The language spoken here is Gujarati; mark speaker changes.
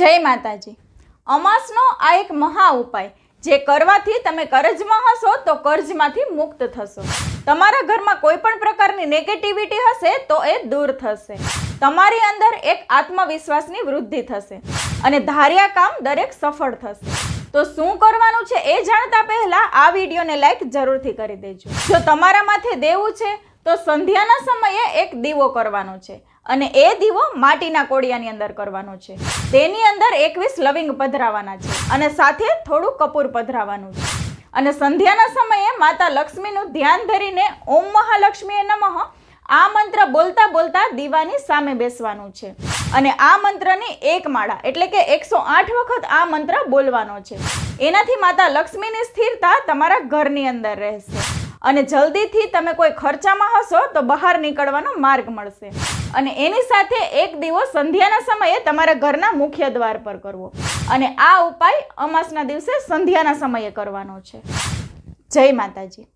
Speaker 1: જય માતાજી. અમાસનો આ એક મહા ઉપાય. જે કરવાથી તમે કરજમાં હશો તો કર્જમાંથી મુક્ત થશો. તમારા ઘરમાં કોઈ પણ પ્રકારની નેગેટિવિટી હશે તો એ દૂર થશે. તમારી અંદર એક આત્મવિશ્વાસની વૃદ્ધિ થશે અને ધાર્યા કામ દરેક સફળ થશે. તો શું કરવાનું છે એ જાણતા પહેલા આ વિડીયોને લાઈક જરૂરથી કરી દેજો. જો તમારા માથે દેવું છે તો સંધ્યાના સમયે એક દીવો કરવાનો છે અને એ દીવો માટીના કોડિયાની અંદર કરવાનો છે. તેની અંદર એકવીસ લવિંગ પધરાવાના છે અને સાથે થોડું કપૂર પધરાવાનું છે. અને સંધ્યાના સમયે માતા લક્ષ્મીનું ધ્યાન ધરીને ઓમ મહાલક્ષ્મીએ નમઃ, આ મંત્ર બોલતા બોલતા દીવાની સામે બેસવાનું છે. અને આ મંત્રની એક માળા, એટલે કે એકસો આઠ વખત આ મંત્ર બોલવાનો છે. એનાથી માતા લક્ષ્મીની સ્થિરતા તમારા ઘરની અંદર રહેશે. અને જલ્દીથી તમે કોઈ ખર્ચામાં હશો તો બહાર નીકળવાનો માર્ગ મળશે. અને એની સાથે એક દીવો સંધ્યાના સમયે તમારા ઘરના મુખ્ય દ્વાર પર કરવો. અને આ ઉપાય અમાસના દિવસે સંધ્યાના સમયે કરવાનો છે. જય માતાજી.